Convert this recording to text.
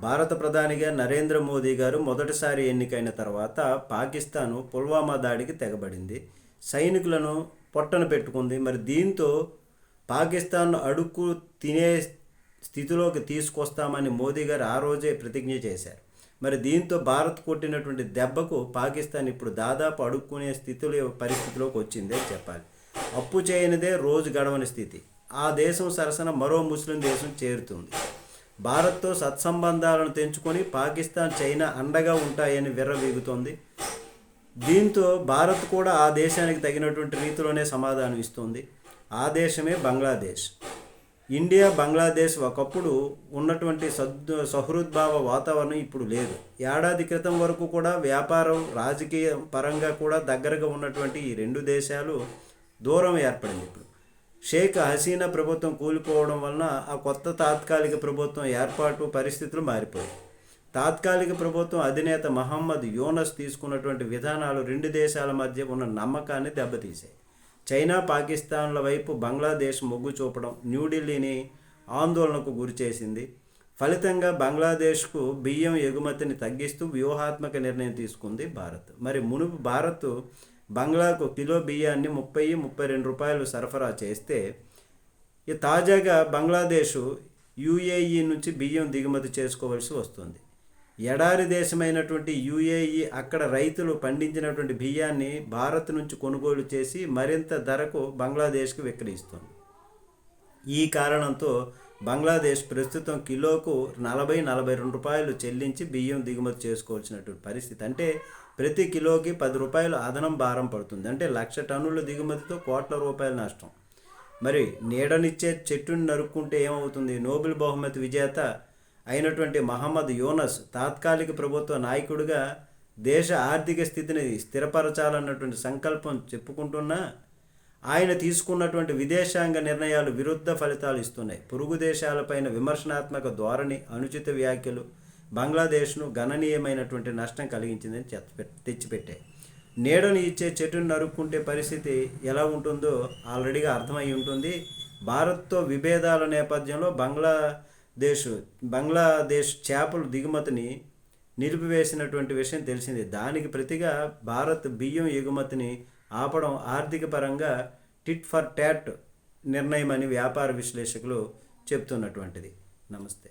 భారత ప్రధానిగా నరేంద్ర మోదీ గారు మొదటిసారి ఎన్నికైన తర్వాత పాకిస్తాను పుల్వామా దాడికి తెగబడింది. సైనికులను పొట్టన పెట్టుకుంది. మరి దీంతో పాకిస్తాన్ అడుక్కు తినే స్థితిలోకి తీసుకొస్తామని మోదీ గారు ఆ రోజే ప్రతిజ్ఞ చేశారు. మరి దీంతో భారత్ కొట్టినటువంటి దెబ్బకు పాకిస్తాన్ ఇప్పుడు దాదాపు అడుక్కునే స్థితిలో పరిస్థితిలోకి వచ్చిందే చెప్పాలి. అప్పు చేయనిదే రోజు గడవని స్థితి. ఆ దేశం సరసన మరో ముస్లిం దేశం చేరుతుంది. భారత్తో సత్సంబంధాలను తెంచుకొని పాకిస్తాన్ చైనా అండగా ఉంటాయని విర్రవీగుతోంది దీంతో భారత్ కూడా ఆ దేశానికి తగినటువంటి రీతిలోనే సమాధానం ఇస్తుంది. ఆ దేశమే బంగ్లాదేశ్. ఇండియా బంగ్లాదేశ్ ఒకప్పుడు ఉన్నటువంటి సద్ సహృద్భావ వాతావరణం ఇప్పుడు లేదు. ఏడాది క్రితం వరకు కూడా వ్యాపారం రాజకీయ పరంగా కూడా దగ్గరగా ఉన్నటువంటి ఈ రెండు దేశాలు దూరం ఏర్పడింది ఇప్పుడు. షేక్ హసీనా ప్రభుత్వం కూలిపోవడం వలన ఆ కొత్త తాత్కాలిక ప్రభుత్వం ఏర్పాటు పరిస్థితులు మారిపోయాయి. తాత్కాలిక ప్రభుత్వం అధినేత మహమ్మద్ యూనస్ తీసుకున్నటువంటి విధానాలు రెండు దేశాల మధ్య ఉన్న నమ్మకాన్ని దెబ్బతీశాయి. చైనా పాకిస్తాన్ల వైపు బంగ్లాదేశ్ మొగ్గు చూపడం న్యూఢిల్లీని ఆందోళనకు గురిచేసింది ఫలితంగా బంగ్లాదేశ్కు బియ్యం ఎగుమతిని తగ్గిస్తూ వ్యూహాత్మక నిర్ణయం తీసుకుంది భారత్. మరి మునుపు భారత్ బంగ్లాకు కిలో బియ్యాన్ని ముప్పై ముప్పై రెండు రూపాయలు సరఫరా చేస్తే ఈ తాజాగా బంగ్లాదేశ్ యుఏఈ నుంచి బియ్యం దిగుమతి చేసుకోవాల్సి వస్తుంది. ఎడారి దేశమైనటువంటి యుఏఈ అక్కడ రైతులు పండించినటువంటి బియ్యాన్ని భారత్ నుంచి కొనుగోలు చేసి మరింత ధరకు బంగ్లాదేశ్కు విక్రయిస్తుంది. ఈ కారణంతో బంగ్లాదేశ్ ప్రస్తుతం కిలోకు నలభై నలభై రెండు రూపాయలు చెల్లించి బియ్యం దిగుమతి చేసుకోవాల్సినటువంటి పరిస్థితి. అంటే ప్రతి కిలోకి పది రూపాయలు అదనం భారం పడుతుంది. అంటే లక్ష టన్నుల దిగుమతితో కోట్ల రూపాయల నష్టం. మరి నీడనిచ్చే చెట్టుని నరుక్కుంటే ఏమవుతుంది? నోబెల్ బహుమతి విజేత అయినటువంటి మహమ్మద్ యోనస్ తాత్కాలిక ప్రభుత్వ నాయకుడిగా దేశ ఆర్థిక స్థితిని స్థిరపరచాలన్నటువంటి సంకల్పం చెప్పుకుంటున్నా ఆయన తీసుకున్నటువంటి విదేశాంగ నిర్ణయాలు విరుద్ధ ఫలితాలు ఇస్తున్నాయి. పొరుగు దేశాలపైన విమర్శనాత్మక ధోరణి అనుచిత వ్యాఖ్యలు బంగ్లాదేశ్ను గణనీయమైనటువంటి నష్టం కలిగించిందని తెచ్చిపెట్టాయి. నీడను ఇచ్చే చెట్టును నరుక్కుంటే పరిస్థితి ఎలా ఉంటుందో ఆల్రెడీగా అర్థమై ఉంటుంది. భారత్తో విభేదాల నేపథ్యంలో బంగ్లాదేశ్ బంగ్లాదేశ్ చేపల దిగుమతిని నిలిపివేసినటువంటి విషయం తెలిసింది. దానికి ప్రతిగా భారత్ బియ్యం ఎగుమతిని ఆపడం ఆర్థిక పరంగా టిట్ ఫర్ ట్యాట్ నిర్ణయం అని వ్యాపార విశ్లేషకులు చెప్తున్నటువంటిది. నమస్తే.